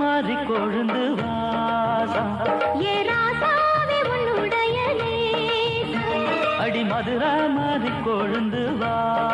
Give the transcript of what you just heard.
மாறி கொழுந்து வாசம். அடி மதுரா மாறி கொழுந்து வாசம்